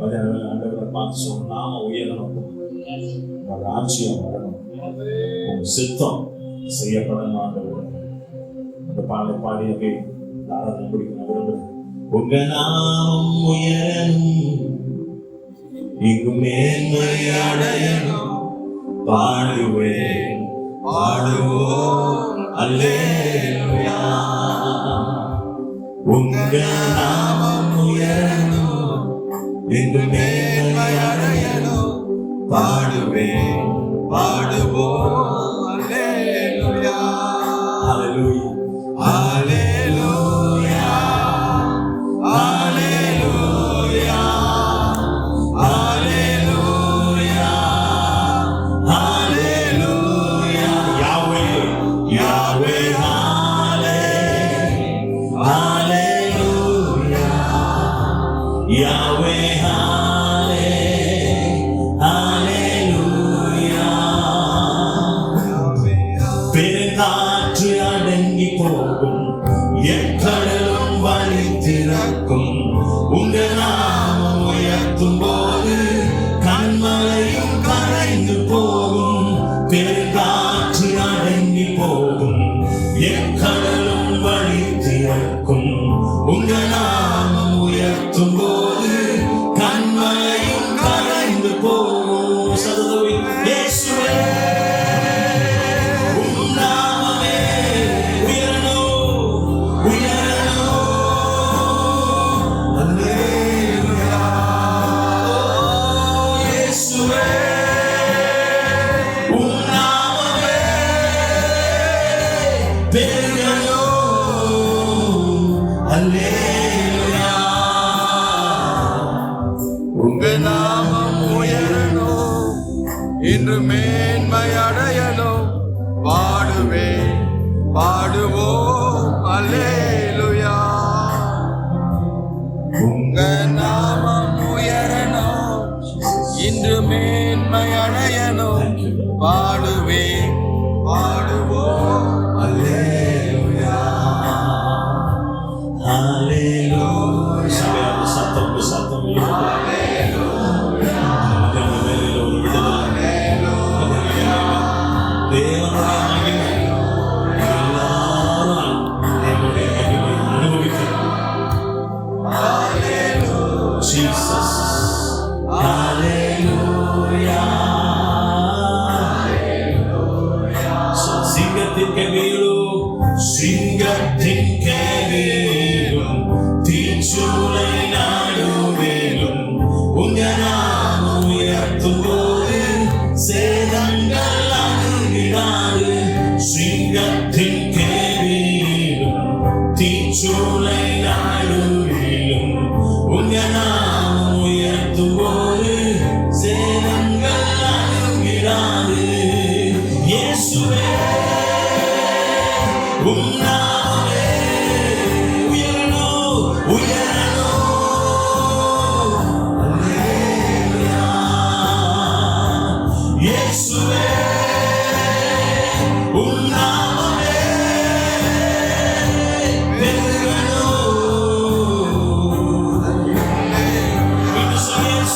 ஆண்டவரை சொன்னால் உயரணும் உங்கள் ராஜ்யம் வரணும் உங்கள் சித்தம் செய்யப்படணும் ஆண்டவர். அந்த பாடலை பாடியவே தாராளம் பிடிக்க விரும்புகிறேன். உங்க நாமம் உயரணும் இங்கு பாடுவேன் உங்க நாமம் உயரணும் இன்று மேன்மையடையணும் பாடுவேன் பாடுவோம். Yahweh. உங்க நாமம் உயரணும் இன்று மேன்மை அடையணும். பாடுவே பாடுவோம் அலேலுயா உங்க நாமம் உயரணும் இன்று மேன்மை அடையணும். பாடுவே பாடுவோம் அலேலுயா அலேலோ சத்தம் சத்தம்.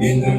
in the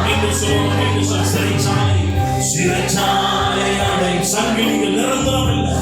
நாம் என்று சொல்லுவோம் என்று சொல்ல சிறைச்சாலை சிறைச்சாலை அடை சங்கிலிகள் நிரந்தரம் இல்லை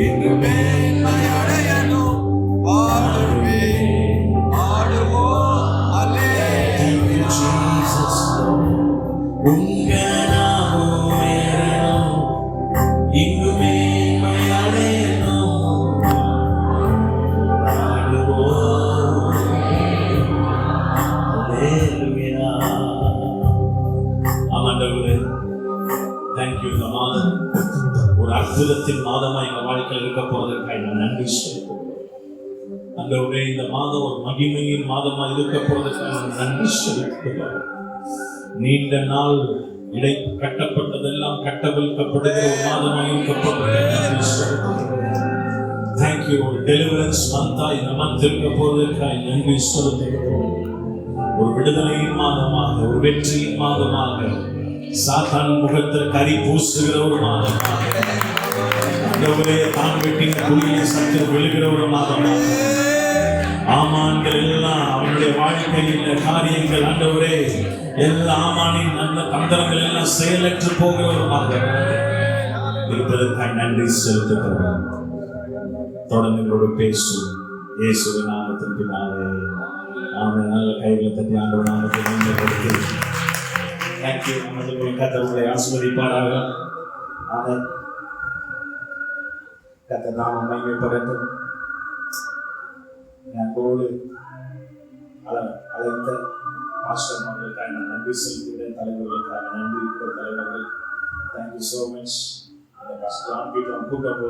மேன்மையடையணும் மாதமா எங்க வாழ்க்கையில் இருக்க போவதற்காக நான் நன்றி அந்த ஆண்டவரே இந்த மாதம் ஒரு மகிமையின் மாதமா இருக்க போவதற்காக நான் நன்றி செலுத்துகிறேன் நீண்ட நாள் இடை கட்டப்பட்டதெல்லாம் கட்டவிழ்க்கப்படுகிற ஒரு மாதமாக இருக்க தேங்க்யூ ஒரு டெலிவரன்ஸ் மந்தா இந்த மந்த் இருக்க போவதற்காக நன்றி செலுத்துகிறோம் ஒரு விடுதலையின் மாதமாக ஒரு வெற்றியின் மாதமாக சாத்தான் முகத்தில் கறி பூசுகிற ஒரு மாதமாக. ஆண்டவரே தான் வெட்டின குழியை சற்று விழுகிற ஆமான்கள் எல்லாம் அவனுடைய வாழ்க்கையில் காரியங்கள் ஆண்டவரே எல்லா ஆமானின் நல்ல தந்திரங்கள் எல்லாம் செயலற்று போகிறவருமாக இருப்பதற்காக நன்றி செலுத்துகிறோம். தொடர்ந்து எங்களோடு பேசும் இயேசுவின் நாமத்தின் பின்னாலே. ஆமே நல்ல கையில் தட்டி ஆண்டவர் நாமத்தை மேம்படுத்தி. தேங்க்யூ நமது கத்தவங்களை ஆசிர்வதிப்பாராக. ஆமென் கத்த நாம மகிமைப்படட்டும் அன்போடு அழ அழைத்த பாஸ்டர் மக்களுக்காக நான் நன்றி செலுத்துகிறேன். தலைவர்களுக்காக நன்றி. தலைவர்கள் thank you so much John Peter கூட்டம்